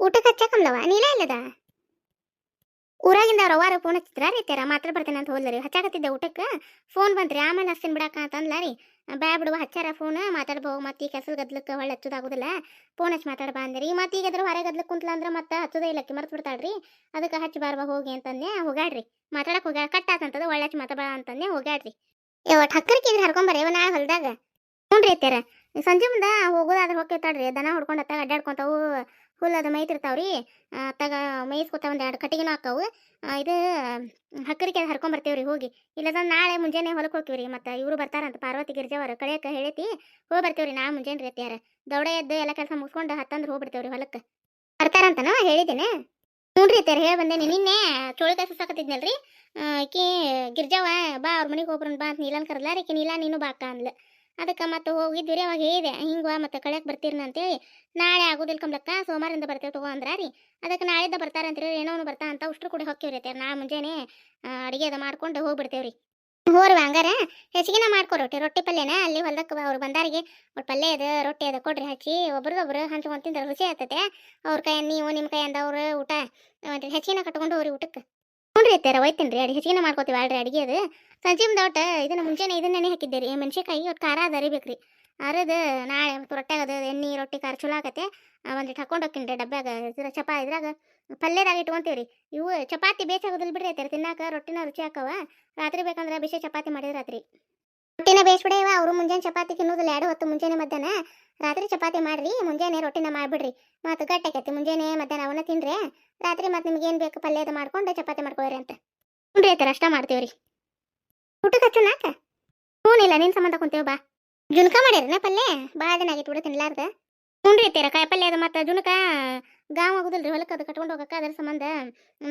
ಊಟಕ್ಕೆ ಹಚ್ಚಾಕಂದವ ನೀಲ ಇಲ್ಲದ? ಊರಾಗಿಂದ ಅವ್ವಾರ ಫೋನ್ ಹಚ್ಚಿದ್ರ ರೀ ತೆರ ಮಾತ್ರ ಬರ್ತೇನೆ ಅಂತ ಹೋದ್ಲರಿ ಹಚ್ಚಾಕತ್ತಿದ್ದೆ ಊಟಕ್ಕೆ? ಫೋನ್ ಬಂತ್ರಿ. ಆಮೇಲೆ ಅಸ್ತಿನ ಬಿಡಾಕ ಅಂತಂದ್ಲ ರೀ. ಬ್ಯಾ ಬಿಡುವ, ಹಚ್ಚಾರ ಫೋನ್ ಮಾತಾಡ್ಬೋ, ಮತ್ತೆ ಈ ಕೆಸಲ್ ಗದ್ಲಕ್ಕೆ ಒಳ್ಳೆ ಹಚ್ಚೋದಾಗುದಿಲ್ಲ. ಫೋನ್ ಹಚ್ಚಿ ಮಾತಾಡ್ಬಾ ಅಂದ್ರಿ. ಮತ್ತೆ ಈಗ ಅದ್ರ ಹೊರಗೆ ಗದ್ಲಕ್ಕೆ ಕುಂತಲ ಅಂದ್ರೆ ಮತ್ತೆ ಹಚ್ಚೋದೇ ಇಲ್ಲಕ್ಕೆ, ಮರ್ತು ಬಿಡ್ತಾಳ್ರಿ. ಅದಕ್ಕೆ ಹಚ್ಚಿ ಬಾರ್ಬಾ ಹೋಗಿ ಅಂತಂದೆ. ಹೋಗ್ಯಾಡ್ರಿ ಮಾತಾಡಕ್ಕೆ ಹೋಗ್ಯಾಳ. ಕಟ್ ಆತಂತದ. ಒಳ್ಳೆ ಹಚ್ಚಿ ಮಾತಾಡ ಅಂತಂದೆ. ಹೋಗ್ಯಾಡ್ರಿ ಯಾವಟ್ ಹಕ್ಕರ್ಕಿ ಇದ್ರೆ ಹರ್ಕೊಂಬರ್ರಿ ಇವ ನಾಳೆ ಹೊಲ್ದಾಗ. ಹ್ಞೂ ಅತ್ಯಾರ ಸಂಜೆ ಮುಂದೆ ಹೋಗೋದಾದ್ರೆ ಹೋಗ್ತಾಳ್ರಿ ದನ ಹೊಡ್ಕೊಂಡು ಅತ್ತಾಗ ಅಡ್ಡಾಡ್ಕೊಂತಾವು ಹುಲ್ಲು ಅದು ಮೇಯ್ತಿರ್ತಾವ್ರಿ ಆ, ಅತ್ತಾಗ ಮೇಯ್ಸ್ಕೊತಾವ ಒಂದು ಎರಡು ಕಟ್ಟಿಗೆನೂ ಹಾಕಾವು. ಇದು ಹಕ್ಕರಿಗೆ ಅದು ಹರ್ಕೊಂಬರ್ತೀವ್ರಿ ಹೋಗಿ. ಇಲ್ಲದ ನಾಳೆ ಮುಂಜಾನೆ ಹೊಲಕ್ಕೆ ಹೋಗ್ತೀವ್ರಿ ಮತ್ತು ಇವರು ಬರ್ತಾರಂತ ಪಾರ್ವತಿ ಗಿರ್ಜಾವರ ಕಳೆಯಕ್ಕೆ ಹೇಳೈತಿ. ಹೋಗಿ ಬರ್ತೀವ್ರಿ ನಾ ಮುಂಜಾನೆ ರೀತಿಯಾರ ದೌಡ ಎದ್ದು ಎಲ್ಲ ಕೆಲಸ ಮುಗಿಸ್ಕೊಂಡು ಹತ್ತಂದ್ರೆ ಹೋಗ್ಬಿಡ್ತೇವ್ರಿ ಹೊಲಕ್ಕೆ ಬರ್ತಾರಂತನ ಹ್ಞೂ ನೋಡ್ರಿ ಅತ್ಯಾರ ಹೇಳಿ ಬಂದೇನೆ. ನಿನ್ನೆ ಚೋಳಿಕಾಯಿ ಸುಸಾಕತ್ತಿದ್ನಲ್ರಿ ಆಕಿ ಗಿರ್ಜಾವ ಬಾ ಅವ್ರ ಮನೆಗೆ ಹೋಗ್ಬರೋಣ ಬಾ ಅಂತ ನೀಲನ್ ಕರೆದ್ಲ ರೀ ನೀಲ ನೀನು ಬಾಕ ಅಂದ್ಲ. ಅದಕ್ಕೆ ಮತ್ತೆ ಹೋಗಿದ್ವಿ ರೀ ಅವಾಗ ಹೇಳಿದೆ ಹಿಂಗೆ ಮತ್ತೆ ಕಳ್ಯಕ್ಕೆ ಬರ್ತೀರಿ ಅಂತೇಳಿ ನಾಳೆ ಆಗೋದಿಲ್ಲ ಕಂಬ್ಲಕ್ಕ ಸೋಮವಾರದಿಂದ ಬರ್ತೇವೆ ತಗೋ ಅಂದ್ರ ರೀ. ಅದಕ್ಕೆ ನಾಳೆದ ಬರ್ತಾರಂತ್ರಿ ಏನೋ ಬರ್ತಾ ಅಂತ ಉಷ್ಟ್ರು ಕೂಡ ಅತ್ಯಾರ ನಾಳೆ ಮುಂಜಾನೆ ಅಡುಗೆ ಅದು ಮಾಡ್ಕೊಂಡು ಹೋಗ್ಬಿಡ್ತೇವ್ರಿ. ಹೋರ್ವ ಹಂಗಾರ ಹೆಚ್ಚಿಗೆನ ಮಾಡ್ಕೊ ರೊಟ್ಟಿ ರೊಟ್ಟಿ ಪಲ್ಯನ ಅಲ್ಲಿ ಹೊಲ್ದಕ್ಕೆ ಅವ್ರು ಬಂದಾರಿಗೆ ಅವ್ರ ಪಲ್ಯ ಅದು, ರೊಟ್ಟಿ ಅದ ಕೊಡ್ರಿ ಹಚ್ಚಿ ಒಬ್ರದೊಬ್ರು ಹಂಚ್ಕೊಂಡ್ ರುಚಿ ಆಗ್ತತೆ ಅವ್ರ ಕೈ ನೀವು ನಿಮ್ಮ ಕೈಯಿಂದ ಅವ್ರು ಊಟ ಹೆಚ್ಚಿಗೆನ ಕಟ್ಕೊಂಡು ಹೋಗ್ರಿ ಊಟಕ್ಕೆ ನೋಡ್ರಿ ಅತ್ಯಾರ ಒಯ್ತೀನಿ ರೀ ಅಡಿ ಹೆಚ್ಚಿಗೆನ ಮಾಡ್ಕೋತೀವಿ ಅಲ್ರಿ ಅಡಿಗೆ ಅದು. ಸಂಜೆ ಮುಂದೆ ಮುಂಚೆನೆ ಇದನ್ನ ಮುಂಜಾನೆ ಇದನ್ನೇ ಹಾಕಿದ್ದೆ ರೀ ಮೆಣಸಿನ್ಕಾಯಿ ಒಟ್ಟು ಖಾರ ಅದ ಅರಿಬೇಕ್ರಿ. ಅರದು ನಾಳೆ ಮತ್ತು ರೊಟ್ಟಾಗ ಅದು ಎಣ್ಣೆ, ರೊಟ್ಟಿ, ಖಾರ ಚಲೋ ಆಗತ್ತೆ ಒಂದಿಟ್ಟು ಹಾಕೊಂಡು ಹೋಗ್ತೀನಿ ರೀ ಡಬ್ಬ್ಯಾಗ. ಇದ್ರ ಚಪಾ ಇದ್ರಾಗ ಪಲ್ಯದಾಗ ಇಟ್ಕೊಂತೀವಿ ರೀ ಇವು ಚಪಾತಿ ಬೇಸಾಗೋದಿಲ್ಲ ಬಿಡ್ರಿ ಐತೆ ತಿನ್ನಾಕ ರೊಟ್ಟಿನ ರುಚಿ ಹಾಕವ ರಾತ್ರಿ ಬೇಕಂದ್ರೆ ಬಿಸಿ ಚಪಾತಿ ಮಾಡಿದ್ರೆ ರಾತ್ರಿ. ರೊಟ್ಟಿನ ಬೇಯಿಸ್ಬಿಡೇವ ಅವರು ಮುಂಜಾನೆ ಚಪಾತಿ ತಿನ್ನೋದಿಲ್ಲ. ಎರಡು ಹೊತ್ತು ಮುಂಜಾನೆ ಮಧ್ಯಾಹ್ನ ರಾತ್ರಿ ಚಪಾತಿ ಮಾಡ್ರಿ. ಮುಂಜಾನೆ ರೊಟ್ಟಿನ ಮಾಡಿಬಿಡ್ರಿ. ಮತ್ತು ಗಟ್ಟಾಕೈತಿ ಮುಂಜಾನೆ ಮಧ್ಯಾಹ್ನ ಅವನ್ನ ತಿನ್ರಿ. ರಾತ್ರಿ ಮತ್ತೆ ನಿಮ್ಗೆ ಏನು ಬೇಕು ಪಲ್ಯದ ಮಾಡ್ಕೊಂಡು ಚಪಾತಿ ಮಾಡ್ಕೊಳ್ರಿ ಅಂತ. ಹ್ಞೂ ಐತೆ ಅಷ್ಟ ಮಾಡ್ತೀವ್ರಿ. ಊಟಕ್ಕೆ ಹಚ್ಚು ನಾಕ? ಇಲ್ಲ ನಿನ್ನ ಸಂಬಂಧ ಕುಂತೇವ ಬಾ. ಜುನಕ ಮಾಡ್ಯಾರನ ಪಲ್ಲೆ ಭಾಳ ದಿನ ಆಗಿತ್ತು ಬಿಡು ತಿನ್ಲಾರ್ದ. ಹ್ಞೂ ರೀ ಕಾಯಿ ಪಲ್ಯ ಅದು ಮತ್ತು ಜುನ್ಕ ಗಾವ್ ಆಗುದಿಲ್ರಿ ಹೊಲಕ್ಕೆ ಅದು ಕಟ್ಕೊಂಡು ಹೋಗಕ್ಕೆ ಅದ್ರ ಸಂಬಂಧ.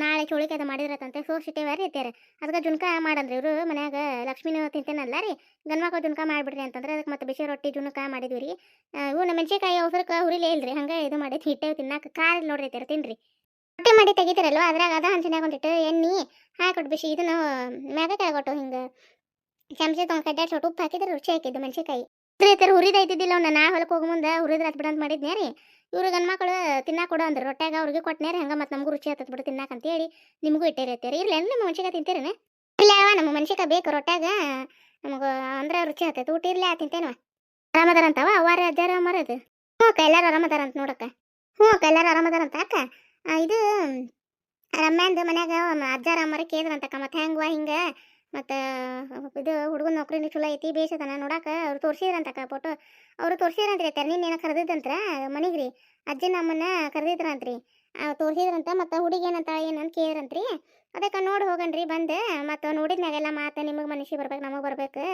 ನಾಳೆ ಚೋಳಿಕ ಅದು ಮಾಡಿರತ್ತಂತೆ ಸೋಸಿಟ್ಟೇವ ರೀ ಐತೆರ ಅದಕ್ಕೆ ಜುನ್ಕ ಮಾಡಲ್ರಿ ಇವರು ಮನ್ಯಾಗ. ಲಕ್ಷ್ಮೀನ ತಿಂತೇನಲ್ಲ ರೀ ಗಣ್ಮಕ್ಕ ಜುನ್ಕ ಮಾಡ್ಬಿಡ್ರಿ ಅಂತಂದ್ರೆ ಅದಕ್ಕೆ ಮತ್ತೆ ಬಿಸಿ ರೊಟ್ಟಿ ಜುನಕ ಮಾಡಿದ್ವಿ ರೀ. ಇವು ನಮ್ಮ ಮೆಣಸಿನ್ಕಾಯಿ ಅವಸರಕ್ಕೆ ಹುರಿಲೇ ಇಲ್ರಿ, ಹಂಗೆ ಇದು ಮಾಡಿ ಹಿಟ್ಟೆ ತಿನ್ನಾಕ. ಖಾರ ನೋಡ್ರಿ ತಿನ್ರಿ. ರೊಟ್ಟಿ ಮಾಡಿ ತೆಗಿತೀರಲ್ವ? ಅದ್ರಾಗ ಅದ ಹಂಚಿನಾಗ ಒಂದಿಟ್ಟು ಎಣ್ಣೆ ಹಾಕೊಟ್ಟು ಬಿಸಿ. ಇದನ್ನು ಮ್ಯಾಗ ಕೆಳಗೊಟ್ಟು ಹಿಂಗೆ ಚಮಚ ತೊಗೊಂಡು ಕಡ್ಡಾಡ್ ಸೊಟ್ಟು ಉಪ್ಪು ಹಾಕಿದ್ರೆ ರುಚಿ ಹಾಕಿದ್ದು ಮೆಣಸಿಕಾಯಿ ಇದ್ರ ಈ ಥರ ಹುರಿದ ಐತಿದ್ದಿಲ್ಲ ಅವ್ನ, ನಾ ಹೊಲಕ್ಕೆ ಹೋಗೋ ಮುಂದೆ ಹುರಿದ್ರೆ ಹತ್ ಅಂತ ಮಾಡಿದ್ನೇ ರೀ. ಇವ್ರು ಗಂಡ್ಮಕ್ಳು ತಿನ್ನಾಕ ಕೊಡು ಅಂದ್ರೆ. ರೊಟ್ಟಾಗ ಅವ್ರಿಗೆ ಕೊಟ್ಟನೇ ರೀ, ಹಂಗೆ ಮತ್ತೆ ನಮಗೂ ರುಚಿ ಹತ್ತದ ಬಿಡು ತಿನ್ನಾಕ ಅಂತೇಳಿ ನಿಮಗೂ ಇಟ್ಟಿರತ್ತೀರಿ ಇರ್ಲಿ ನಮ್ಮ ಮೆಣಸಿನ್ಕಾಯಿ ತಿಂತೀರೇನೆ? ಇಲ್ಲ ನಮ್ಮ ಮೆಣಸಿನ್ಕಾಯಿ ಬೇಕು ರೊಟ್ಯಾಗ. ನಮಗೆ ಅಂದ್ರೆ ರುಚಿ ಹತ್ತೈತೆ ಊಟ ಇರಲಿ, ಆ ಆರಾಮದಾರ ಅಂತವ ಅವಾರ ಅಜ್ಜಾರ ಮರದು ಹ್ಞೂ ಎಲ್ಲಾರು ಆರಾಮದಾರ ಅಂತ ನೋಡಕ್ಕ. ಹ್ಞೂ ಎಲ್ಲಾರು ಆರಾಮದಾರ ಅಂತ ಅಕ್ಕ? ಇದು ರಮ್ಯಾಂದು ಮನ್ಯಾಗ ಅಜ್ಜಾರ ಅಮ್ಮರ ಕೇಳಿದ್ರಂತಕ್ಕ ಮತ್ತೆ ಹೆಂಗವ ಹಿಂಗೆ? ಮತ್ತು, ಇದು ಹುಡುಗನ ನೌಕರಿನೂ ಚಲೋ ಐತಿ ಬೇಸದನ ನೋಡಾಕ ಅವ್ರು ತೋರಿಸಿದ್ರಂತಕ್ಕ ಫೋಟೋ ಅವರು ತೋರಿಸಿದ್ರಂತ್ರಿ ಅತ್ತಾರ ನಿನ್ನೆ ಕರೆದಿದ್ದಂತ್ರ ಮನೆಗೆ ರೀ. ಅಜ್ಜನ ಅಮ್ಮನ ಕರೆದಿದ್ರಂತ್ರಿ. ತೋರಿಸಿದ್ರಂತ ಮತ್ತು ಹುಡುಗಿ ಏನಂತ ಏನಂತ ಕೇಳಿದ್ರಂತ್ರಿ. ಅದಕ್ಕೆ ನೋಡಿ ಹೋಗಣ್ರಿ, ಬಂದು ಮತ್ತು ನೋಡಿದ್ನಾಗೆಲ್ಲ ಮಾತು ನಿಮಗೆ ಮನುಷ್ಯ ಬರ್ಬೇಕು, ನಮಗೆ ಬರ್ಬೇಕು.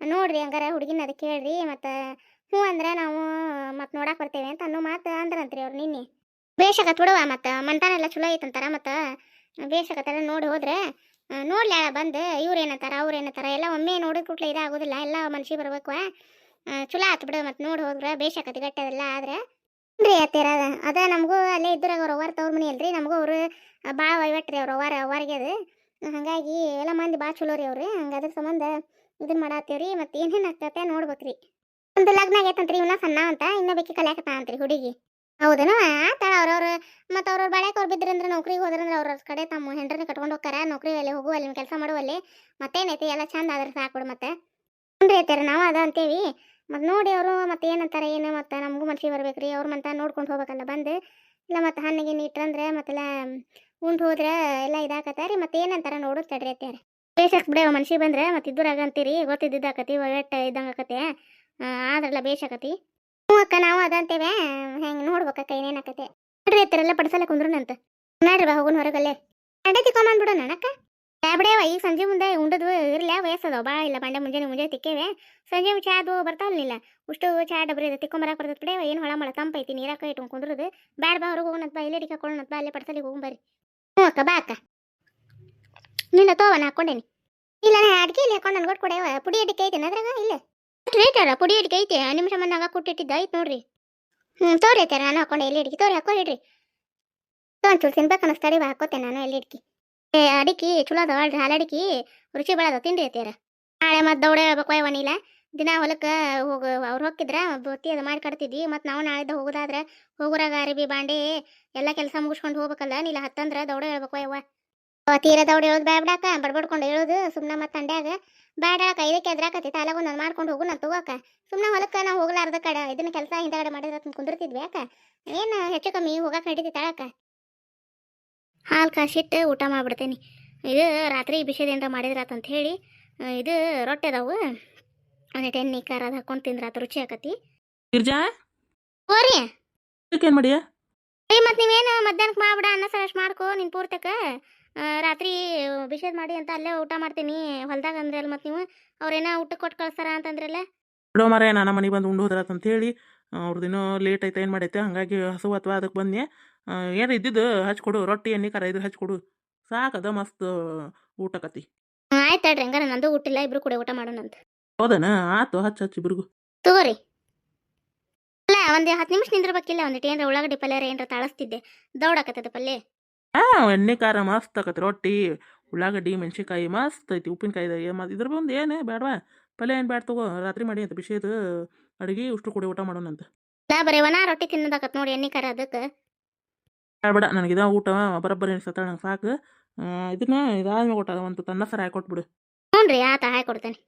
ನೋಡ್ರಿ ಹಂಗಾರ ಹುಡುಗಿನ ಅದಕ್ಕೆ ಕೇಳ್ರಿ, ಮತ್ತು ಹ್ಞೂ ಅಂದ್ರೆ ನಾವು ಮತ್ತು ನೋಡಕ್ಕೆ ಬರ್ತೇವೆ ಅಂತ ಅನ್ನೋ ಮಾತು ಅಂದ್ರಂತ್ರಿ ಅವ್ರು ನಿನ್ನೆ. ಬೇಷಕತ್ ಬಿಡವ ಮತ್ತು ಮಂಟಾನೆಲ್ಲ ಚಲೋ ಐತಂತಾರ ಮತ್ತು ಬೇಷಕತ್ತೆಲ್ಲ ನೋಡಿ ಹೋದ್ರೆ ಆ, ನೋಡ್ಲಿ ಅಲ್ಲ ಬಂದು ಇವ್ರು ಏನಂತಾರ ಅವ್ರು ಏನಂತಾರ ಎಲ್ಲ ಒಮ್ಮೆ ನೋಡಿದ ಕೂಡಲೇ ಇದಾಗೋದಿಲ್ಲ ಎಲ್ಲ ಮನ್ಸಿಗೆ ಬರ್ಬೇಕು ಚಲೋ ಆತು ಬಿಡು ಮತ್ತು ನೋಡಿ ಹೋದ್ರೆ ಬೇಷಕತಿ ಗಟ್ಟದೆಲ್ಲ ಆದ್ರೆ. ರೀ ಅದ ನಮಗೂ ಅಲ್ಲೇ ಇದ್ರಾಗ ಅವ್ರ ಅವ್ರ ತವ್ರ ಮನೆ ಅಲ್ರಿ ನಮಗೂ ಅವರು ಭಾಳ ವೈವಟ್ರಿ ಅವ್ರ ಅವ್ವಾರ ಅವ್ವಾರಿಗೆ ಅದು. ಹಾಗಾಗಿ ಎಲ್ಲ ಮಂದಿ ಭಾಳ ಚಲೋ ರೀ ಅವ್ರು ಹಂಗೆ ಅದ್ರ ಸಂಬಂಧ ಇದನ್ನ ಮಾಡತ್ತೀವ್ರಿ ಮತ್ತು ಏನೇನು ಆಗ್ತೈತೆ ನೋಡ್ಬೇಕ್ರಿ. ಒಂದು ಲಗ್ನ ಆಗೈತಂತ್ರಿ ಇವನ್ನ ಸಣ್ಣ ಅಂತ ಇನ್ನೂ ಬೇಕಿ ಕಲ್ಯಾಕತ್ತ ಅಂತ್ರಿ ಹುಡುಗಿ. ಹೌದನ? ಆತಾಳ ಅವ್ರವ್ರು ಮತ್ತು ಅವ್ರವ್ರ ಬಾಳ್ಯಾಕ ಅವ್ರು ಬಿದ್ರಂದ್ರೆ ನೌಕರಿಗೆ ಹೋದ್ರಂದ್ರೆ ಅವ್ರ ಕಡೆ ತಮ್ಮ ಹೆಂಡ್ರನ್ನ ಕಟ್ಕೊಂಡು ಹೋಗ್ತಾರ. ನೌಕರಿ ಅಲ್ಲಿ ಹೋಗುವಲ್ಲಿ ಕೆಲಸ ಮಾಡುವಲ್ಲಿ ಮತ್ತೇನೈತಿ? ಎಲ್ಲ ಚಂದ ಆದ್ರೆ ಸಾಕು ಮತ್ತೆ. ನೋಡ್ರಿ ಐತಾರ ನಾವು ಅದ ಅಂತೇವಿ. ಮತ್ತು ನೋಡಿ ಅವರು ಮತ್ತೆ ಏನಂತಾರೆ, ಏನು ಮತ್ತು ನಮಗೂ ಮನ್ಸಿಗೆ ಬರ್ಬೇಕ್ರಿ. ಅವ್ರ ಮಂತ ನೋಡ್ಕೊಂಡು ಹೋಗ್ಬೇಕಲ್ಲ ಬಂದು, ಇಲ್ಲ ಮತ್ತು ಹಣ್ಣಿಗೆ ನೀಟ್ರಂದ್ರೆ ಮತ್ತೆಲ್ಲ ಉಂಟು ಹೋದ್ರೆ ಎಲ್ಲ ಇದಾಕತ್ತಾರಿ ಮತ್ತೆ ಏನಂತಾರ ನೋಡು ತಡ್ರಿ ಅತ್ಯಾರ ಬೇಸಕ್ ಬಿಡವ ಮನ್ಸಿಗೆ ಬಂದ್ರೆ ಮತ್ತೆ ಇದ್ದೂರಾಗ ಅಂತೀರಿ. ಗೊತ್ತಿದ್ದಾಕತಿ ಒಳ್ಳೆಟ್ ಇದ್ದಂಗೆ ಆಕತಿ ಆದ್ರಲ್ಲ ಬೇಷಾಕತಿ. ಹ್ಞೂ ಅಕ್ಕ ನಾವು ಅದಂತೇವೆ ಹೆಂಗೆ ನೋಡ್ಬೇಕಕ್ಕ ಆಕತೆ. ನೋಡ್ರಿ ಎತ್ತರೆಲ್ಲ ಪಡಿಸಲ್ಲ ಕುಂದ್ರನಂತ ನೋಡ್ರಿ ಬಾ ಹೋಗೋಣ ಹೊರಗಲ್ಲೇ. ಅಂಡೆ ತಿಕ್ಕೊಂಬಂದ್ಬಿಡೋಣ ಅಕ್ಕ. ಬಿಡೇವ, ಈಗ ಸಂಜೆ ಮುಂದೆ ಉಂಡದು ಇರ್ಲಿ ವಯಸ್ಸದವ. ಭಾಳ ಇಲ್ಲ ಬಂಡೆ ಮುಂಜಾನೆ ಮುಂಜಾನೆ ತಿಕ್ಕೇವೆ. ಸಂಜೆ ಚಾ ಅದು ಬರ್ತಾವಲ್ಲ ಉಷ್ಟು ಚಾ ಡಬ್ರಿ ಇದೆ ತಿಕ್ಕೊಂಬರಕ್ಕೆ ಬರ್ತದೆ ಬಿಡೇವ. ಏನು ಹೊಳ ಮಳ ತಂಪೈತಿ ನೀರಾಕ ಇಟ್ಕೊಂಡು ಕುಂದ್ರದು. ಬ್ಯಾಡ ಬಾ ಹೊರಗೆ ಹೋಗೋಣತ್ ಬಾ, ಇಲ್ಲೇ ಡಿಕಾಕೊಳ್ಳೋಣತ್ ಬಾ, ಅಲ್ಲೇ ಪಡ್ಸಲಿಗೆ ಹೋಗ್ಬರಿ ಹ್ಞೂ ಅಕ್ಕ, ಬಾ ಅಕ್ಕ. ನಿನ್ನ ತೋವನ ಹಾಕೊಂಡೇನಿ ಇಲ್ಲ, ನಾ ಅಡ್ಗೆ ಇಲ್ಲಿ ಹಾಕೊಂಡು ನನ್ಗೊಟ್ಟು ಕೊಡೇವ. ಪುಡಿ ಅಡಿಕೆ ಐತೆ ಅದ್ರಾಗ, ಇಲ್ಲ? ರೇಟರ ಪುಡಿ ಅಡಿಗೆ ಐತೆ. ನಿಮಿಷ ಮಂದಾಗ ಕೊಟ್ಟಿಟ್ಟಿದ್ದ. ಐತೆ ನೋಡ್ರಿ. ಹ್ಞೂ ತೋರಿ ಐತೆ ನಾನು ಹಾಕೊಂಡೆ. ಎಲ್ಲಿ ಹಿಡ್ಕಿ ತೋರಿ, ಹಾಕೋ ಹಿಡ್ರಿ ಒಂಚೂರು ತಿನ್ಬೇಕು ಅನ್ನಿಸ್ತಾಡಿ ಬಾ, ಹಾಕೋತೆ ನಾನು ಎಲ್ಲಿ ಹಿಡ್ಕಿ ಏ, ಅಡಿಕೆ ಚಲೋ ಅದಾವ ಅಲ್ರಿ. ಹಾಲು ಅಡಿಕೆ ರುಚಿ ಬೆಳದ ತಿನ್ರಿ ಐತೆರ ನಾಳೆ ಮತ್ತೆ ದೌಡೆ ಹೇಳ್ಬೇಕು ದಿನ ಹೊಲಕ್ಕೆ ಹೋಗಿ, ಅವ್ರು ಹೋಗಿದ್ರ ಬತ್ತಿ ಅದು ಮಾಡಿ ಕಟ್ತಿದ್ವಿ. ಮತ್ತು ನಾವು ನಾಳಿದ್ದ ಹೋಗೋದಾದ್ರೆ ಹೋಗೋರಾಗ ಅರಿಬಿ, ಬಾಂಡೆ ಎಲ್ಲ ಕೆಲಸ ಮುಗಿಸ್ಕೊಂಡು ಹೋಗ್ಬೇಕಲ್ಲ. ನೀಲ ಹತ್ತಂದ್ರೆ ದೌಡ ಹೇಳ್ಬೇಕು ಯವ್ವ. ತೀರ ದೌಡ ಹೇಳೋದು ಬ್ಯಾಬ್ಡಾಕ ಬಡ್ಬಡ್ಕೊಂಡು ಹೇಳೋದು ಸುಮ್ಮನೆ ಮತ್ತೆ ತಂಡ್ಯಾಗ ಬ್ಯಾಡ ಅಕ್ಕ ಇದಕ್ಕೆ ಎದ್ರಾಕತಿ ತಾಲಾಗ ಒಂದೊಂದು ಮಾಡ್ಕೊಂಡು ಹೋಗು ನಾನು ತಗೋಕ. ಸುಮ್ಮನೆ ಹೊಲಕ್ಕೆ ನಾವು ಹೋಗ್ಲಾರ್ದ ಕಡೆ ಇದನ್ನ ಕೆಲಸ ಹಿಂದಗಡೆ ಮಾಡಿದ್ರೆ ಅಂತ ಕುಂದಿರ್ತಿದ್ವಿ ಯಾಕ? ಏನು ಹೆಚ್ಚು ಕಮ್ಮಿ ಹೋಗಕ್ಕೆ ನಡೀತಿ ತಾಳಕ್ಕ ಹಾಲು ಕಾಸಿಟ್ಟು ಊಟ ಮಾಡ್ಬಿಡ್ತೇನಿ. ಇದು ರಾತ್ರಿ ಬಿಸಿದ ಏನಾರ ಮಾಡಿದ್ರಾತಂತ ಹೇಳಿ ಇದು ರೊಟ್ಟಿ ಅದಾವು. ಒಂದು ಎಣ್ಣೆ ಖಾರ ಅದು ಹಾಕೊಂಡು ತಿಂದ್ರಾತ ರುಚಿ ಆಕತಿ. ಗಿರ್ಜಾ? ಹೋರಿ. ಏನ್ ಮಾಡಿಯ? ಏ ಮತ್ತು ನೀವೇನು ಮಧ್ಯಾಹ್ನಕ್ಕೆ ಮಾಡ್ಬಿಡ ಅನ್ನ ಸಾರಷ್ಟು ಮಾಡ್ಕೋ ನಿನ್ ಪೂರ್ತಕ. ರಾತ್ರಿ ಬಿಸಿದ್ ಮಾಡಿ ಅಂತ ಅಲ್ಲೇ ಊಟ ಮಾಡ್ತೀನಿ. ಹೊಲ್ದಾಗ ಅಂದ್ರಲ್ಲ ಮತ್ತೆ ನೀವು ಅವ್ರೇನೋ ಊಟ ಕೊಟ್ಟು ಕಳಿಸ್ತಾರ ಅಂತಂದ್ರಲ್ಲ? ಬಿಡೋ ಮರ ನಾನು ಮನೆಗೆ ಬಂದು ಉಂಡು ಹೋದ್ರಾತ ಅಂತ ಹೇಳಿ ಅವ್ರದ್ದೇನೋ ಲೇಟ್ ಐತೆ ಏನು ಮಾಡೈತೆ? ಹಾಗಾಗಿ ಹಸು ಅಥವಾ ಅದಕ್ಕೆ ಬಂದೆ ಏನು ಇದ್ದಿದ್ದು ಹಚ್ಕೊಡು ರೊಟ್ಟಿ ಎಣ್ಣೆ ಖಾರ ಇದು ಹಚ್ಕೊಡು ಸಾಕದ ಮಸ್ತ್ ಊಟಕತಿ ಆಯ್ತು ತಡ್ರಿ ಹಂಗಾರೆ ನಂದು ಊಟಿಲ್ಲ ಇಬ್ರು ಕೂಡ ಊಟ ಮಾಡೋಣಂತ ಹೌದನ? ಆತು ಹಚ್ಚ ಹಚ್ಚಿ ಇಬ್ರಿಗೂ. ತಗೋರಿ. ಅಲ್ಲ ಒಂದು ಹತ್ತು ನಿಮಿಷ ನಿಂದಿರ್ಬೇಕಿಲ್ಲ ಒಂದಿಟ್ಟು ಏನಾರ ಉಳ್ಳಾಗಡ್ಡಿ ಪಲ್ಯ ಏನಾರ ತಾಳಸ್ತಿದ್ದೆ. ದೌಡಾಕತ್ತದ ಪಲ್ಯ. ಹಾ ಎಣ್ಣೆ ಖಾರ ಮಸ್ತ್ ಆಕತಿ ರೊಟ್ಟಿ ಉಳ್ಳಾಗಡ್ಡಿ ಮೆಣಸಿನ್ಕಾಯಿ ಮಸ್ತ್ ಐತಿ ಉಪ್ಪಿನಕಾಯಿ ಮತ್ತು ಇದ್ರ ಬಂದು ಏನು ಬೇಡವಾ ಪಲ್ಯ ಏನು ಬೇಡ ತಗೋ ರಾತ್ರಿ ಮಾಡಿ ಅಂತ ಬಿಸಿದು ಅಡುಗೆ ಉಷ್ಟು ಕೂಡಿ ಊಟ ಮಾಡೋಣಂತ ನಾ ಬರೀ ಒಣ ರೊಟ್ಟಿ ತಿನ್ನೋದಾಕತ್ ನೋಡಿ ಎಣ್ಣೆ ಖಾರ ಅದಕ್ಕೆ ಬೇಡ ನನಗೆ ಇದ ಊಟ ಬರೋಬ್ಬರಿ ಅನಿಸ್ತಳ ನಂಗೆ ಸಾಕು ಇದನ್ನ ಇದಾದ್ಮೇಲೆ ಊಟ ಒಂದು ತನ್ನ ಸರ ಹಾಕೊಟ್ಬಿಡು ಹ್ಞೂ ರೀ ಆತ ಹಾಕಿ ಕೊಡ್ತೇನೆ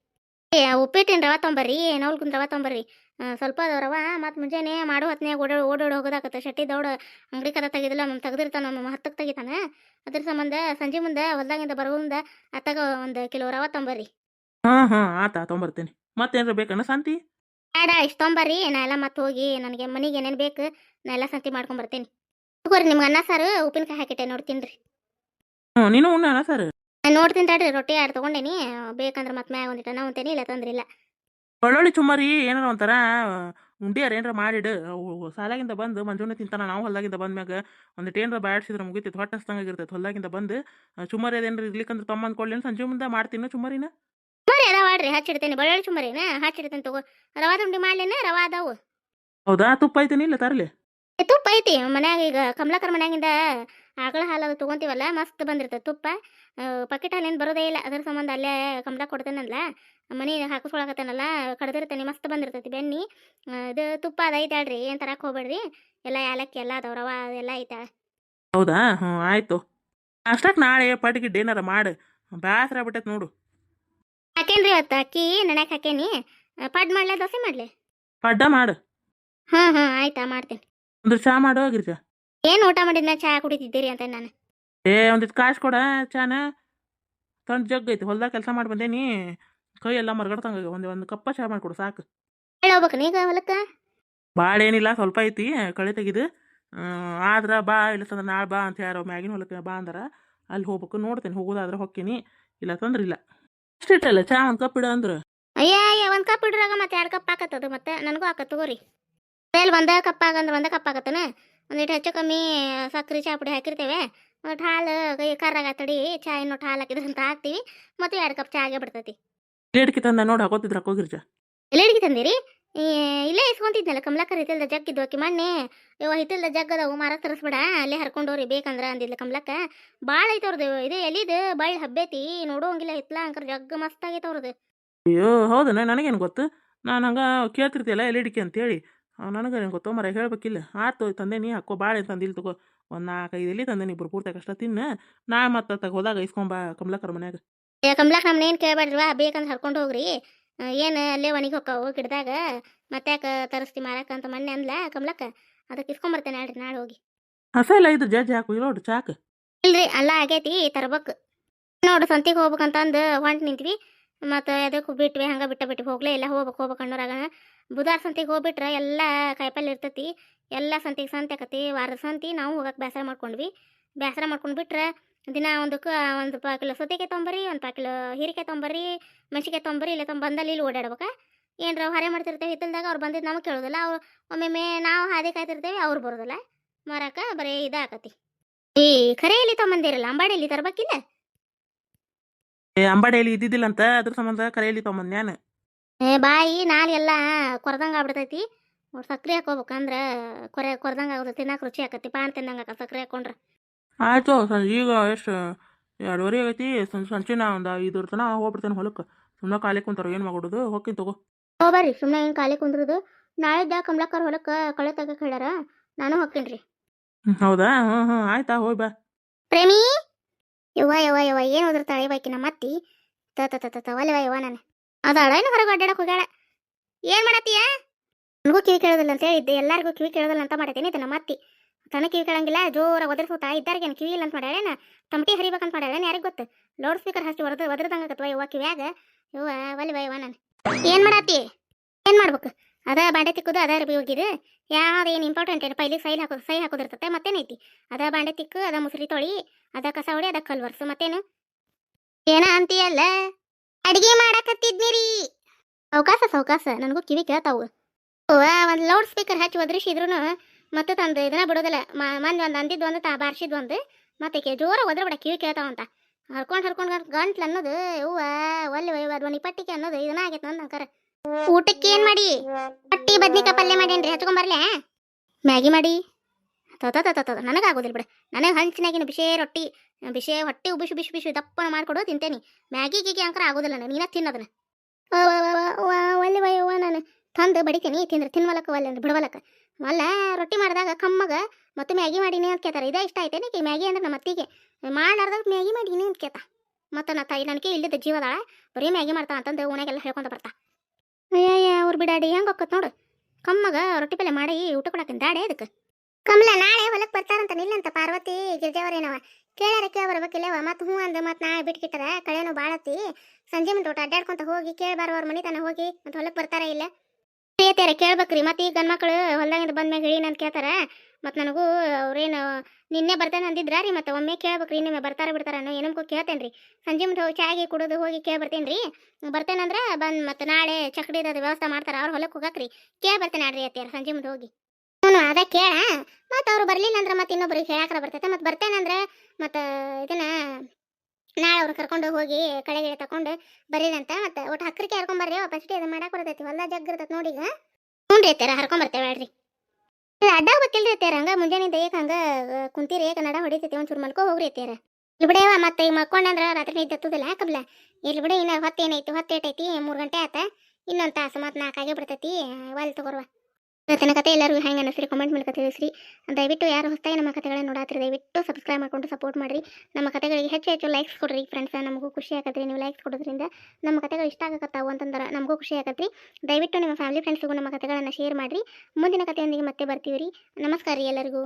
ಏ ಉಪ್ಪಿಟ್ಟಿನ ರವೆ ತೊಂಬರ್ರಿ ನೌಲ್ಗುಂದ ರವೆ ತೊಂಬರ್ರಿ. ಸ್ವಲ್ಪ ಅದಾವ ರವೆ ಮತ್ತು ಮುಂಜಾನೆ ಮಾಡೋ ಹೊತ್ನ್ಯಾಗ ಓಡಾಡಿ ಓಡಾಡಿ ಹೋಗೋದಾಕತ್ತ ಶೆಟ್ಟಿ ದೌಡ ಅಂಗಡಿ ಕದ ತೆಗೆದಿಲ್ಲ ನಮ್ಮ ತೆಗೆದಿರ್ತಾನೆ ನಮ್ಮ ಹತ್ತಕ್ಕೆ ತೆಗಿತಾನ. ಅದ್ರ ಸಂಬಂಧ ಸಂಜೆ ಮುಂದೆ ಹೊಲ್ದಾಗಿಂದ ಬರೋದಿಂದ ಅತ್ತಾಗ ಒಂದು ಕಿಲೋ ರವೆ ತೊಂಬರ್ರಿ. ಹಾಂ ಹಾಂ ಆತ ತೊಂಬರ್ತೀನಿ. ಮತ್ತೇನ್ರ ಬೇಕಣ್ಣ ಶಾಂತಿ ಬೇಡ ಇಷ್ಟು ತೊಂಬರ್ರಿ ನಾ ಎಲ್ಲ ಮತ್ತೆ ಹೋಗಿ ನನಗೆ ಮನೆಗೆ ಏನೇನು ಬೇಕು ನಾ ಎಲ್ಲ ಸಂತಿ ಮಾಡ್ಕೊಂಬರ್ತೀನಿ ತಗೋರಿ ನಿಮ್ಗೆ ಅನ್ನ ಸಾರು ಉಪ್ಪಿನಕಾಯಿ ಹಾಕಿಟ್ಟೆ ನೋಡ್ತೀನಿ ರೀ ಹ್ಞೂ ನೀನು ಉಣ್ಣ ಸರ್? ನೋಡ್ತೀನಿ ತಡ್ರಿ ರೊಟ್ಟಿ ಯಾರು ತಗೊಂಡೇನಿ ಬೇಕಂದ್ರೆ ಮತ್ತೆ ಮ್ಯಾಗ ಒಂದಿಟ್ಟ ನಾವು ಅಂತೇನಿ ಇಲ್ಲ ತಂದ್ರಿಲ್ಲ ಬೆಳ್ಳುಳ್ಳಿ ಚುಮ್ಮರಿ ಏನಾರ ಒಂಥರ ಉಂಡಿಯಾರ ಏನಾರ ಮಾಡಿಡು ಸಾಲಾಗಿಂದ ಬಂದು ಮಂಜುನ ತಿಂತಾನ ನಾವು ಹೊಲ್ದಾಗಿಂದ ಬಂದ್ಮ್ಯಾಗ ಒಂದು ಟೇನ್ರ ಬ್ಯಾಡ್ಸಿದ್ರೆ ಮುಗಿತೈತೆ ಹೊಟ್ಟೆ ಹಸ್ದಂಗಾಗಿರ್ತೈತೆ ಹೊಲ್ದಾಗಿಂದ ಬಂದು ಚುಮ್ಮರಿ ಅದೇನಾರ ಇರ್ಲಿಕ್ಕಂದ್ರೆ ತೊಂಬಂದು ಕೊಡ್ಲೇನು ಸಂಜೆ ಮುಂದೆ ಮಾಡ್ತೀನಿ ಚುಮ್ಮರಿನ. ಚುಮ್ಮರಿ ಅದಾವ ಆಡ್ರಿ ಹಚ್ಚಿಡ್ತೇನೆ ಬೆಳ್ಳುಳ್ಳಿ ಚುಮ್ಮರಿನ ಹಚ್ಚಿಡ್ತೇನೆ ತಗೋ ರವಾದ ಉಂಡಿ ಮಾಡ್ಲೇನ ರವಾ ಅದಾವು. ಹೌದಾ ತುಪ್ಪ ಐತೇನಿ ಇಲ್ಲ ತರಲಿ? ತುಪ್ಪ ಐತಿ. ಮನ್ಯಾಗ ಈಗ ಕಮಲಾಕರ್ ಮನ್ಯಾಗಿಂದ ಆಕಳ ಹಾಲು ಅದು ತೊಗೊಂತೀವಲ್ಲ ಮಸ್ತ್ ಬಂದಿರ್ತದೆ ತುಪ್ಪ. ಪಕೆಟ್ ಹಾಲೇನು ಬರೋದೇ ಇಲ್ಲ. ಅದ್ರ ಸಂಬಂಧ ಅಲ್ಲೇ ಕಮಲ ಕೊಡ್ತೇನಲ್ಲ. ಮನೆ ಹಾಕಿಸ್ಕೊಳಕತ್ತೇನಲ್ಲ ಕಡ್ದಿರ್ತೇನೆ ಮಸ್ತ್ ಬಂದಿರ್ತೈತಿ ಬೆನ್ನಿ ಇದು ತುಪ್ಪ ಅದು ಐತೆ ಹೇಳ್ರಿ ಏನು ತರಕ್ಕೆ ಹೋಗ್ಬೇಡ್ರಿ. ಎಲ್ಲ ಏಲಕ್ಕಿ ಎಲ್ಲ ಅದಾವ ರವಾ ಅದೆಲ್ಲ ಐತೆ ಹೌದಾ? ಹ್ಞೂ ಆಯಿತು. ಅಷ್ಟಕ್ಕೆ ನಾಳೆ ಪಟ್ಗಿಡ್ಡು ಏನಾರ ಮಾಡು. ಬೇಸರ ಬಿಟ್ಟೈತೆ ನೋಡು. ಹಾಕೇನ್ರಿ ಇವತ್ತು ಅಕ್ಕಿ ನೆನೆಯಕ್ಕೆ ಹಾಕೇನಿ. ಪಡ್ ಮಾಡ್ಲೆ ದೋಸೆ ಮಾಡ್ಲೆ? ಪಡ್ಡ ಮಾಡು. ಹಾಂ ಹಾಂ ಆಯ್ತಾ ಮಾಡ್ತೇನೆ. ಒಂದು ಚಾ ಮಾಡೋ ಗಿರ್ಜಾ ಏನ್ ಊಟ ಮಾಡಿದ್ನ? ಚಹಾ ಕುಡಿತಿದ್ದೀರಿ ಅಂತ ನಾನು. ಏ ಒಂದಿಷ್ಟು ಕಾಸು ಕೊಡ ಚಾನ. ತಂದು ಜಗ್ ಐತಿ ಹೊಲ್ದಾಗ ಕೆಲಸ ಮಾಡಿ ಬಂದೇನಿ ಕೈ ಎಲ್ಲ ಮರ್ಗಡ್ತಂಗ ಒಂದು ಒಂದು ಕಪ್ಪ ಚಹಾ ಮಾಡ್ಕೊಡು ಸಾಕು. ಹೇಳಬೇಕು ನೀಗ ಹೊಲಕ್ಕ? ಭಾಳ ಏನಿಲ್ಲ ಸ್ವಲ್ಪ ಐತಿ ಕಳೆ ತೆಗಿದು. ಆದ್ರೆ ಬಾ ಇಲ್ಲ ತಂದ್ರೆ ನಾಳೆ ಬಾ ಅಂತ ಯಾರೋ ಮ್ಯಾಗಿನ ಹೊಲಕ್ಕೆ ಬಾ ಅಂದ್ರೆ. ಅಲ್ಲಿ ಹೋಗ್ಬೇಕು ನೋಡ್ತೇನೆ ಹೋಗೋದಾದ್ರೆ ಹೊಕ್ಕೀನಿ ಇಲ್ಲ ತಂದ್ರೆ ಇಲ್ಲ. ಅಷ್ಟಿಟ್ಟಲ್ಲ ಚಹಾ ಒಂದು ಕಪ್ ಇಡ ಅಂದ್ರೆ. ಅಯ್ಯ ಅಯ್ಯ ಒಂದು ಕಪ್ ಇಡ್ರಾಗ ಮತ್ತೆ ಎರಡು ಕಪ್ ಹಾಕತ್ತದು ಮತ್ತೆ? ನನಗೂ ಹಾಕತ್ ತಗೋರಿ. ಮೇಲೆ ಒಂದೇ ಒಂದೇ ಕಪ್ ಆಗತ್ತನ ಒಂದಿಟ್ಟು ಹೆಚ್ಚು ಕಮ್ಮಿ ಸಕ್ಕರೆ ಚಹಾ ಪುಡಿ ಹಾಕಿರ್ತೇವೆ. ಮತ್ತು ಹಾಲು ಕೈ ಕರ್ರಾಗ ತಡಿ ಚಹಾ ಇನ್ನೊಟ್ಟು ಹಾಲು ಹಾಕಿದ್ರೆ ಅಂತ ಹಾಕ್ತೀವಿ. ಮತ್ತು ಎರಡು ಕಪ್ ಚಹಾ ಆಗೇ ಬಿಡ್ತೈತಿ. ಲೇಡ್ಕಿ ತಂದ ನೋಡಿ ಹಾಕೋತಿದ್ರ ಹಾಕೋಗಿರ್ಜ. ಹಿಡಿಗೆ ತಂದಿರಿ? ಇಲ್ಲೇ ಇಸ್ಕೊಂತಿದ್ನಲ್ಲ ಕಮಲಾಕರ್ ಹಿತ್ತಲ್ದ ಜಗ್ ಮಣ್ಣೆ ಮೊನ್ನೆ. ಇವ ಹಿತ್ತಲ್ದ ಜಗ್ ಅದಾವು ಮಾರ ತರಿಸ್ಬೇಡ ಅಲ್ಲೇ ಹರ್ಕೊಂಡೋರಿ ಬೇಕಂದ್ರ ಅಂದಿದ್ಲ ಕಮಲಕ್ಕ ಭಾಳ ಐತೆ ಅವ್ರದ್ದು ಇದು ಎಲಿದು ಬಳ್ಳಿ ಹಬ್ಬೈತಿ ನೋಡೋಂಗಿಲ್ಲ ಹಿತ್ಲ ಅಂಕರ್ ಜಗ್ ಮಸ್ತ್ ಆಗೈತೆ ಅವ್ರದ್ದು ಅಯ್ಯೋ ಹೌದನ ನನಗೇನು ಗೊತ್ತು? ನಾನು ಹಂಗೆ ಕೇಳ್ತಿರ್ತಿಯಲ್ಲ ಎಲ್ಲಿ ಅಂತ ಅಂತೇಳಿ. ನನಗೇನು ಗೊತ್ತು ಮರ ಹೇಳ್ಬೇಕಿಲ್ಲ. ಆತು ತಂದೇನಿ ಹಾಕೋ ಭಾಳ ತಂದಿಲ್ಲ ತಗೋ. ಒಂದು ನಾಲ್ಕೈದು ಎಲ್ಲಿ ತಂದೇನಿ ಇಬ್ಬರು ಪೂರ್ತಿ ಕಷ್ಟ ತಿನ್ನ. ನಾ ಮತ್ತೆ ತಗ ಹೋದಾಗ ಇಸ್ಕೊಂಬ ಕಮಲಾಕರ ಮನ್ಯಾಗ. ಏ ಕಮಲಾಕ್ ನಮ್ನ ಏನು ಕೇಳ್ಬೇಡ್ರಿವಾ ಬೇಕಂತ ಹರ್ಕೊಂಡು ಹೋಗ್ರಿ. ಏನು ಅಲ್ಲೇ ಒಣಗಿ ಹೋಗಿ ಗಿಡದಾಗ? ಮತ್ತೆ ಯಾಕೆ ತರಿಸ್ತಿ ಮಾರಕ ಅಂತ ಮೊನ್ನೆ ಅಂದ್ಲ ಕಮಲಕ್ಕ ಅದಕ್ಕೆ ಇಸ್ಕೊಂಬರ್ತೇನೆ ಹೇಳ್ರಿ ನಾಳೆ ಹೋಗಿ. ಹಸ ಇಲ್ಲ ಇದು ಜಜ್ಜಿ ಹಾಕು ನೋಡು ಚಾಕ್. ಇಲ್ರಿ ಅಲ್ಲ ಆಗೈತಿ ತರ್ಬೇಕು. ನೋಡು ಸಂತಿಗೆ ಹೋಗ್ಬೇಕಂತಂದು ಹೊಂಟು ನಿಂತ್ವಿ. ಮತ್ತು ಅದಕ್ಕೆ ಬಿಟ್ವಿ, ಹಂಗೆ ಬಿಟ್ಟ ಬಿಟ್ಟು ಹೋಗ್ಲೇ ಇಲ್ಲ, ಹೋಗ್ಬೇಕು ಹೋಗ್ಬೇಕು ಅನ್ನೋರಾಗ. ಬುಧವಾರ ಸಂತಿಗೆ ಹೋಗ್ಬಿಟ್ರೆ ಎಲ್ಲ ಕಾಯಿಪಲ್ಲೆ ಇರ್ತೈತಿ. ಎಲ್ಲ ಸಂತಿಗೆ ಸಂತೆ ಆಕತಿ. ವಾರದ ಸಂತಿ ನಾವು ಹೋಗಕ್ಕೆ ಬೇಸರ ಮಾಡ್ಕೊಂಡ್ವಿ. ಬೇಸರ ಮಾಡ್ಕೊಂಡು ಬಿಟ್ರೆ ದಿನ ಒಂದಕ್ಕೆ ಒಂದು ಪಾ ಕಿಲೋ ಸೌತೆಕಾಯಿ ತೊಂಬರಿ, ಒಂದು ಪಾ ಕಿಲೋ ಹೀರೆಕಾಯಿ ತೊಂಬರಿ, ಮೆಣಸಿಕಾಯಿ ತೊಂಬರಿ, ಇಲ್ಲ ತೊಂಬ ಬಂದಲ್ಲಿ ಇಲ್ಲಿ ಓಡಾಡ್ಬೇಕಾ ಏನರ ಹೊರೆ ಮಾಡ್ತಿರ್ತೇವೆ ಹಿತ್ತಲ್ದಾಗ, ಅವ್ರು ಬಂದಿದ್ದು ನಮಗೆ ಕೇಳೋದಿಲ್ಲ. ಅವ್ರು ಒಮ್ಮೊಮ್ಮೆ ನಾವು ಹಾದಿ ಕಾಯ್ತಿರ್ತೇವೆ, ಅವ್ರು ಬರೋದಿಲ್ಲ. ಮಾರಕ ಬರೀ ಇದಾಕತಿ. ಈ ಖರೆಯಲ್ಲಿ ತೊಂಬಂದಿರಲ್ಲ ಅಂಬಾಡಿಯಲ್ಲಿ ತರ್ಬೇಕಿಲ್ಲ? ಏ ಅಂಬಾಡಿಯಲ್ಲಿ ಇದ್ದಿದ್ದಿಲ್ಲ ಅಂತ ಅದ್ರ ಸಂಬಂಧ ಕರೆಯಲ್ಲಿ ತೊಗೊಂಬಂದು ನಾನು. ಏ ಬಾಯಿ ನಾಳೆ ಎಲ್ಲ ಕೊರ್ದಂಗ ಆಗ್ಬಿಡ್ತೈತಿ. ನೋಡ್ ಸಕ್ರೆ ಅಂದ್ರೆ ಕೊರೆ ಕೊರದಂಗ ಆಗುದು ತಿನ್ನಕ್ಕೆ ರುಚಿ ಆಕತಿ ಪಾನ್ ತಿನ್ನಂಗ ಸಕ್ಕರೆ ಸಕ್ರೆ ಹಾಕೊಂಡ್ರ. ಆಯ್ತು ಈಗ ಎಷ್ಟು ಎರಡುವರೆ ಆಗೈತಿ. ಸಂಜೆ ಸಂಜೆ ನಾ ಒಂದು ಐದರ ತನ ಹೋಗ್ಬಿಡ್ತೇನೆ ಹೊಲಕ್ಕೆ ಸುಮ್ಮನೆ ಕಾಲಿ ಕುಂತಾರ. ಏನು ಮಾಡೋದು? ಹೋಗ್ತೀನಿ ತಗೋ. ಹೋ ಬರ್ರಿ. ಸುಮ್ಮನೆ ಏನ್ ಖಾಲಿ ಕುಂದ್ರದು? ನಾಳೆದ್ದ ಕಮಲಾಕರ್ ಹೊಲಕ್ಕೆ ಕಳೆ ತೆಗಕ್ಕೆ ಹೇಳ್ಯಾರ. ನಾನು ಹೋಗ್ತೀನಿ ರೀ ಹ್ಮ್, ಹೌದಾ? ಹ್ಞೂ ಹ್ಞೂ ಆಯ್ತಾ ಹೋಗಿ ಬಾ. ಪ್ರೇಮಿ! ಯವ್ವ ಯವ್ವ ಯವ್ವ, ಏನು ಓದಿರ್ತಾಳೆ ಬಾಕಿ ನಮ್ಮ ಅತ್ತಿ ತ ತ ತ ತ ತ ಒಲ್ವ ಯವ್ವ ನಾನು. ಅದಾಳ ಏನು ಹೊರಗೆ ಅಡ್ಡಾಡಕ್ಕೆ ಹೋಗ್ಯಾಳ. ಏನು ಮಾಡತ್ತೀಯ? ನನಗೂ ಕಿವಿ ಕೇಳೋದಿಲ್ಲ ಅಂತ ಹೇಳಿದ್ದೆ. ಎಲ್ಲರಿಗೂ ಕಿವಿ ಕೇಳೋದಿಲ್ಲ ಅಂತ ಮಾಡತ್ತೇನೆ ಇದು ನಮ್ಮ ಅತ್ತಿ ತನ ಕಿವಿ ಕೇಳಂಗಿಲ್ಲ ಜೋರ ಒದರ್ಸೋತಾ ಇದ್ದಾರಿಗೆ ಕಿವಿ ಇಲ್ಲ ಅಂತ ಮಾಡ್ಯಾಳೇನ? ಟಮಟಿ ಹರಿಬೇಕಂತ ಮಾಡ್ಯಾಳೇನ? ಯಾರಿಗೆ ಗೊತ್ತು? ಲೌಡ್ ಸ್ಪೀಕರ್ ಹಚ್ಚಿ ಒದ್ರ ಒದರ್ದಂಗತ್ತವ ಯವ್ವ ಕಿವ್ಯಾಗ? ಯವ್ವ ಒಲಿವ ಯವ್ವ ನಾನು. ಏನು ಮಾಡತ್ತಿ? ಏನು ಮಾಡ್ಬೇಕು? ಅದ ಬಾಂಡೆ ತಿಕ್ಕುದು ಅದ ಅರ್ಬಿ ಹೋಗಿದ್ದು ಯಾವ್ದೇನು ಇಂಪಾರ್ಟೆಂಟ್ ಏನಪ್ಪ ಇಲ್ಲಿ ಸೈಲ್ ಹಾಕೋದು ಸೈ ಹಾಕೋದಿರ್ತತೆ ಮತ್ತೇನೈತಿ? ಅದ ಬಾಂಡೆ ತಿಕ್ಕು ಅದ ಮುಸುರಿ ತೊಳಿ, ಅದ ಕಸ ಹೊಡಿ, ಅದ ಕಲ್ವರ್ಸು ಮತ್ತೇನು? ಏನ ಅಂತೀಯಲ್ಲ? ಅಡಿಗೆ ಮಾಡಕತ್ತಿದ್ನಿರಿ. ಅವಕಾಶ ಸವಕಾಶ ನನಗೂ ಕಿವಿ ಕೇಳ್ತಾವು. ಒಂದು ಲೌಡ್ ಸ್ಪೀಕರ್ ಹಚ್ಚಿ ಒದ್ರಿಸಿದ್ರು ಮತ್ತೆ ತಂದು ಇದನ್ನ ಬಿಡೋದಿಲ್ಲ. ಮಂದಿ ಒಂದು ಅಂದಿದ್ದು ಒಂದು, ತಾ ಬಾರಿಸಿದ್ ಒಂದು. ಮತ್ತೆ ಕೆ ಜೋರ ಒದ್ರ ಬಿಡ ಕಿವಿ ಕೇಳ್ತಾವಂತ ಹರ್ಕೊಂಡು ಹರ್ಕೊಂಡು ಗಂಟ್ಲು ಅನ್ನೋದು ಅವ್ವ ಒಲ್ಲೆ ಒಯ್ವ ಧ್ವನಿ ಪಟ್ಟಿಗೆ ಅನ್ನೋದು, ಇದನ್ನ ಆಗೈತೆ ನಂದು ಅಂಕರ. ಊಟಕ್ಕೆ ಏನು ಮಾಡಿ? ಪಟ್ಟಿ ಬದ್ನಿಕಾಯಿ ಪಲ್ಯ ಮಾಡೇನ್ರಿ ಹಚ್ಕೊಂಬರ್ಲೆ ಮ್ಯಾಗಿ ಮಾಡಿ. ತತ ತತ ನನಗೆ ಆಗೋದಿಲ್ಲ ಬಿಡ. ನನಗೆ ಹಂಚಿನಾಗಿನ ಬಿಷೇ ರೊಟ್ಟಿ ಬಿಷೇ ಹೊಟ್ಟೆ ಉಬಿಸು ಬಿಸಿ ಬಿಸಿ ದಪ್ಪನ ಮಾಡ್ಕೊಡು, ತಿಂತೇನಿ. ಮ್ಯಾಗಿ ಗೀಗಿ ಅಂಕರ ಆಗೋದಿಲ್ಲ ನನಗೆ. ನೀನ ತಿನ್ನೋದನ್ನ. ನಾನು. ತಂದು ಬಡಿತೀನಿ, ತಿಂದ್ರೆ ತಿನ್ವಲಕ್ಕ ಒಲ್ಲೆ ಅಂದ್ರೆ ಬಿಡವಲಕ್ಕ ಮಲ್ಲ ರೊಟ್ಟಿ ಮಾಡಿದಾಗ ಕಮ್ಮಗ ಮತ್ತೆ ಮ್ಯಾಗಿ ಮಾಡೀನಿ ಅಂತ ಕೇಳ್ತಾರೆ. ಇದೇ ಇಷ್ಟ ಐತೇನೆ ಈ ಮ್ಯಾಗಿ ಅಂದ್ರೆ ನಮ್ಮ ಅತ್ತಿಗೆ. ಮಾಡಾರ್ದಾಗ ಮ್ಯಾಗಿ ಮಾಡೀನಿ ಅಂತ ಕೇಳ್ತಾ. ಮತ್ತೆ ನಾ ತಾಯಿ ನನಗೆ ಇಲ್ಲದ ಜೀವದಾಳ, ಬರೀ ಮ್ಯಾಗಿ ಮಾಡ್ತಾ ಅಂತಂದು ಓಣೆಗೆಲ್ಲ ಹೇಳ್ಕೊಂಡು ಬರ್ತಾ. ಅಯ್ಯಯ್ಯ, ಅವ್ರು ಬಿಡಾಡಿ ಹೆಂಗೆ ನೋಡು. ಕಮ್ಮಗ ರೊಟ್ಟಿ ಪಲ್ಲೆ ಮಾಡಿ ಊಟ ಕೊಡಕ್ಕೆ ದಾಡೆ ಅದಕ್ಕೆ. ಕಮಲ, ನಾಳೆ ಹೊಲಕ್ಕೆ ಬರ್ತಾರಂತ ನಿಲ್ಲಂತ ಪಾರ್ವತಿ, ಗಿರ್ಜಾವರೇನವ. ಕೇಳ್ಯಾರ ಕೇಳ ಬರ್ಬೇಕಿಲ್ಲವ ಮತ್ತೆ ಹ್ಞೂ ಅಂದ, ಮತ್ತೆ ನಾಳೆ ಬಿಟ್ಕಿಟ್ಟದ ಕಳೆನೂ ಬಾಳತಿ ಸಂಜೆ ಮುಂದೆ ಊಟ ಅಡ್ಡಾಡ್ಕೊಂತ ಹೋಗಿ ಕೇಳಿ ಅವ್ರ ಮನೆ ಹೋಗಿ, ಮತ್ತೆ ಹೊಲಕ್ಕೆ ಬರ್ತಾರ ಇಲ್ಲ. ಕೇಳ್ಬೇಕ್ರಿ. ಮತ್ತೆ ಈಗ ಗಂಡ್ಮಕ್ಳು ಹೊಲ್ದಾಗಿಂದ ಬಂದ್ಮ್ಯಾಗ ಹೇಳಿ ಅಂತ ಕೇಳ್ತಾರ. ಮತ್ತೆ ನನಗೂ ಅವ್ರೇನು, ನಿನ್ನೆ ಬರ್ತೇನೆ ಅಂದಿದ್ರ ರೀ? ಮತ್ತು ಒಮ್ಮೆ ಕೇಳ್ಬೇಕ್ರಿ, ಇನ್ನೊಮ್ಮೆ ಬರ್ತಾರ ಬಿಡ್ತಾರ ಅನ್ನೋ ಏನಮ್ಕೋ ಕೇಳ್ತೇನೆ ರೀ ಸಂಜೆ ಮುಂದೆ ಹೋಗಿ ಚಾಗಿ ಕುಡಿದು ಹೋಗಿ ಕೇಳಿ ಬರ್ತೇನೆ ರೀ ಬರ್ತೇನಂದ್ರೆ ಬಂದು ಮತ್ತೆ ನಾಳೆ ಚಕ್ಡಿದ ವ್ಯವಸ್ಥೆ ಮಾಡ್ತಾರ, ಅವ್ರು ಹೊಲಕ್ಕೆ ಹೋಗಕ್ರಿ ಕೇಳಿ ಬರ್ತೇನೆ ಆಡ್ರಿ ಅತ್ತಿಯಾರ, ಸಂಜೆ ಮುಂದೆ ಹೋಗಿ. ಹ್ಞೂ, ಅದ ಕೇಳ. ಮತ್ತೆ ಅವ್ರು ಬರಲಿಲ್ಲ ಅಂದ್ರೆ ಮತ್ತೆ ಇನ್ನೊಬ್ರಿಗೆ ಹೇಳಕ್ರ ಬರ್ತೈತೆ. ಮತ್ತು ಬರ್ತೇನಂದ್ರೆ ಮತ್ತು ಇದನ್ನ ನಾಳೆ ಅವ್ರು ಕರ್ಕೊಂಡು ಹೋಗಿ ಕಳೆ ಗಿಳೆ ತಕೊಂಡು ಬರೀರಂತ ಮತ್ತೆ ಒಟ್ಟು ಹಕ್ಕರಿಗೆ ಹರ್ಕೊಂಬರ್ರಿ ಫಸ್ಟ್ ಇದು ಮಾಡಕ್ಕೆ ಬರ್ತೈತಿ. ಹೊಲ ಜಗ್ ಇರ್ತೈತಿ ನೋಡಿ ಈಗ. ಹ್ಞೂ ರೀ ಹರ್ಕೊಂಬರ್ತೇವೆ ಹೇಳ್ರಿ ಅಡ್ಡ ಗೊತ್ತಿಲ್ರಿ ಅತ್ಯಾರ ಹಂಗ ಮುಂಜಾನೆ ಏಕ ಹಂಗ ಕುಂತೀರಿ, ಏಕ ನಡ ಹೊಡಿತೈತಿ ಒಂಚೂರು ಮಲ್ಕೋ ಹೋಗ್ರಿ ಅತ್ಯಾರ ಇಲ್ಲಿ ಮತ್ತೆ ಈಗ ಮಕ್ಕೊಂಡಂದ್ರ ರಾತ್ರಿ ನಿದ್ದೆ ಹತ್ತುದಿಲ್ಲ ಯಾಕಬ್ಲ ಇಲ್ಲಿ ಬಿಡ ಇನ್ನ ಹೊತ್ತೇನೈತಿ ಏನೈತಿ ಹೊತ್ತು ಏಟೈತಿ ಮೂರು ಗಂಟೆ ಆತ. ಇನ್ನೊಂದು ತಾಸು ಮತ್ತೆ ನಾಲ್ಕಾಗೆ ಬಿಡ್ತೈತಿ. ಒಲ್ ತಗೋರ್ವ. ಇವತ್ತಿನ ಕತೆ ಎಲ್ಲರಿಗೂ ಹೆಂಗೆ ಅನಿಸ್ರಿ ಕಮೆಂಟ್ ಮೂಲಕ ತಿಳಿಸ್ರಿ. ದಯವಿಟ್ಟು ಯಾರು ಹೊಸದಾಗಿ ನಮ್ಮ ಕತೆಗಳನ್ನ ನೋಡಾತ್ರಿ, ದಯವಿಟ್ಟು ಸಬ್ಸ್ಕ್ರೈಬ್ ಮಾಡ್ಕೊಂಡು ಸಪೋರ್ಟ್ ಮಾಡಿರಿ. ನಮ್ಮ ಕತೆಗಳಿಗೆ ಹೆಚ್ಚು ಹೆಚ್ಚು ಲೈಕ್ಸ್ ಕೊಡ್ರಿ ಫ್ರೆಂಡ್ಸ್ ನಮಗೂ ಖುಷಿ ಆಗತ್ರಿ ನೀವು ಲೈಕ್ಸ್ ಕೊಡೋದ್ರಿಂದ ನಮ್ಮ ಕತೆಗಳು ಇಷ್ಟ ಆಗಕತ್ತಾವು ಅಂತಂದ್ರೆ ನಮಗೂ ಖುಷಿ ಆಗತ್ರಿ ದಯವಿಟ್ಟು ನಿಮ್ಮ ಫ್ಯಾಮಿಲಿ ಫ್ರೆಂಡ್ಸ್ಗೂ ನಮ್ಮ ಕತೆಗಳನ್ನು ಶೇರ್ ಮಾಡಿರಿ. ಮುಂದಿನ ಕತೆಯೊಂದಿಗೆ ಮತ್ತೆ ಬರ್ತೀವಿ ರೀ ನಮಸ್ಕಾರ ರೀ ಎಲ್ಲರಿಗೂ.